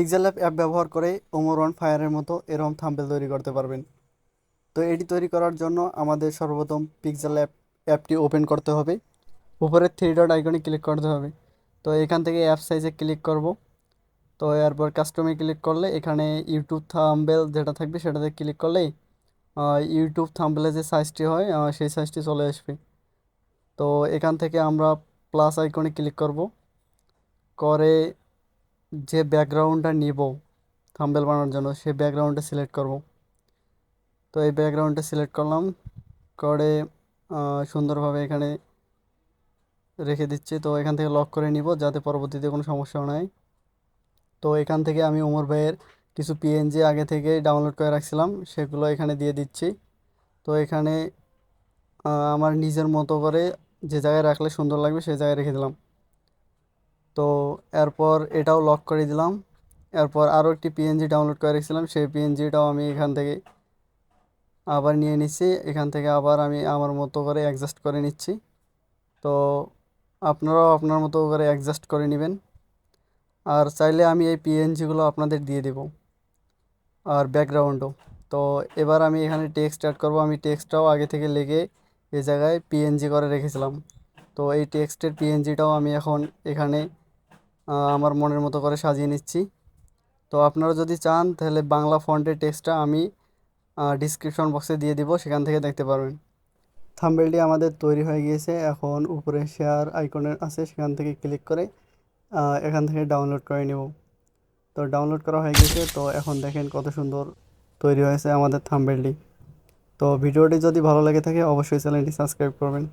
Pixel lab app ব্যবহার করে Omar on ফায়ারের মতো এরকম থাম্বেল তৈরি করতে পারবেন। তো এটি তৈরি করার জন্য আমাদের সর্বপ্রথম পিক্সেল অ্যাপ অ্যাপটি ওপেন করতে হবে। উপরের থ্রি ডট আইকনে ক্লিক করতে হবে। তো এখান থেকে অ্যাপ সাইজে ক্লিক করব। তো এরপর কাস্টমে ক্লিক করলে এখানে ইউটিউব থাম্বেল যেটা থাকবে সেটাতে ক্লিক করলেই ইউটিউব থাম্বেলের যে সাইজটি হয় সেই সাইজটি চলে আসবে। তো এখান থেকে আমরা প্লাস আইকনে ক্লিক করব। করে যে ব্যাকগ্রাউন্ডটা নিব থাম্বেল বানানোর জন্য, সেই ব্যাকগ্রাউন্ডটা সিলেক্ট করব। তো এই ব্যাকগ্রাউন্ডটা সিলেক্ট করলাম, করে সুন্দরভাবে এখানে রেখে দিচ্ছি। তো এখান থেকে লক করে নিব, যাতে পরবর্তীতে কোনো সমস্যা না হয় তো এখান থেকে আমি ওমর ভাইয়ের কিছু পিএনজি আগে থেকে ডাউনলোড করে রাখছিলাম, সেগুলো এখানে দিয়ে দিচ্ছি। তো এখানে আমার নিজের মতো করে যে জায়গায় রাখলে সুন্দর লাগবে সেই জায়গায় রেখে দিলাম। তো এরপর এটাও লক করে দিলাম। এরপর আরও একটি পিএনজি ডাউনলোড করে রেখেছিলাম, সেই পিএনজিটাও আমি এখান থেকে আবার নিয়ে নিচ্ছি। এখান থেকে আবার আমি আমার মতো করে অ্যাডজাস্ট করে নিচ্ছি। তো আপনারাও আপনার মতো করে অ্যাডজাস্ট করে নেবেন। আর চাইলে আমি এই পিএনজিগুলো আপনাদের দিয়ে দেব। আর ব্যাকগ্রাউন্ডও তো এবার আমি এখানে টেক্সট অ্যাড করব। আমি টেক্সটটাও আগে থেকে লেগে এই জায়গায় পিএনজি করে রেখেছিলাম। তো এই টেক্সটের পিএনজিটাও আমি এখন এখানে আমার মনের মতো করে সাজিয়ে নিচ্ছি। তো আপনারা যদি চান, তাহলে বাংলা ফন্টের টেক্সটটা আমি ডিসক্রিপশন বক্সে দিয়ে দিব, সেখান থেকে দেখতে পারবেন। থাম্বেলটি আমাদের তৈরি হয়ে গিয়েছে। এখন উপরে শেয়ার আইকনের আছে, সেখান থেকে ক্লিক করে এখান থেকে ডাউনলোড করে নেব। তো ডাউনলোড করা হয়ে গেছে তো এখন দেখেন কত সুন্দর তৈরি হয়েছে আমাদের থাম্বেলটি তো ভিডিওটি যদি ভালো লেগে থাকে, অবশ্যই চ্যানেলটি সাবস্ক্রাইব করবেন।